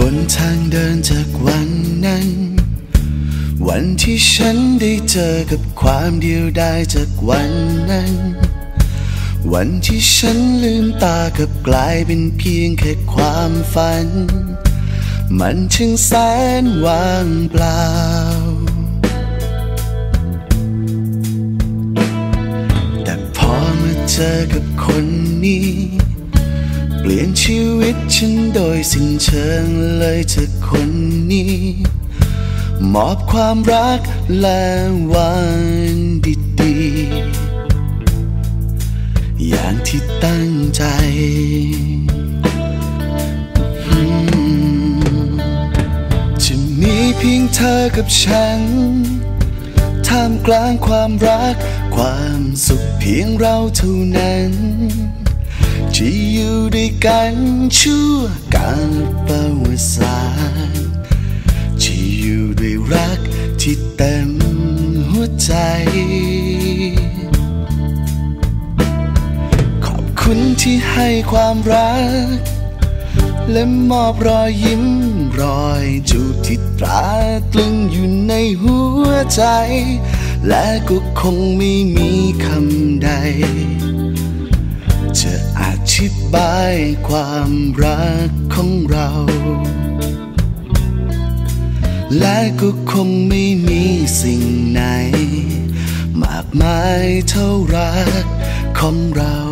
บนทางเดินจากวันนั้น วันที่ฉันได้เจอกับความเดียวดายจากวันนั้น วันที่ฉันลืมตากับกลายเป็นเพียงแค่ความฝัน มันช่างแสนว่างเปล่า แต่พอมาเจอกับคนนี้ เปลี่ยนชีวิตฉันโดยสิ้นเชิงเลยจากคนนี้ มอบความรักและวันดีๆ อย่างที่ตั้งใจจะมีเพียงเธอกับฉันท่ามกลางความรัก ความสุขเพียงเราเท่านั้น ที่อยู่ด้วยกันชั่วการประวัติศาสตร์ที่อยู่ด้วยรักที่เต็มหัวใจ ขอบคุณที่ให้ความรัก และมอบรอยยิ้มรอยจูบที่ตราตรึงอยู่ในหัวใจ และก็คงไม่มีคำ บายความรักของเรา และก็คงไม่มีสิ่งไหน มากมายเท่ารักของเรา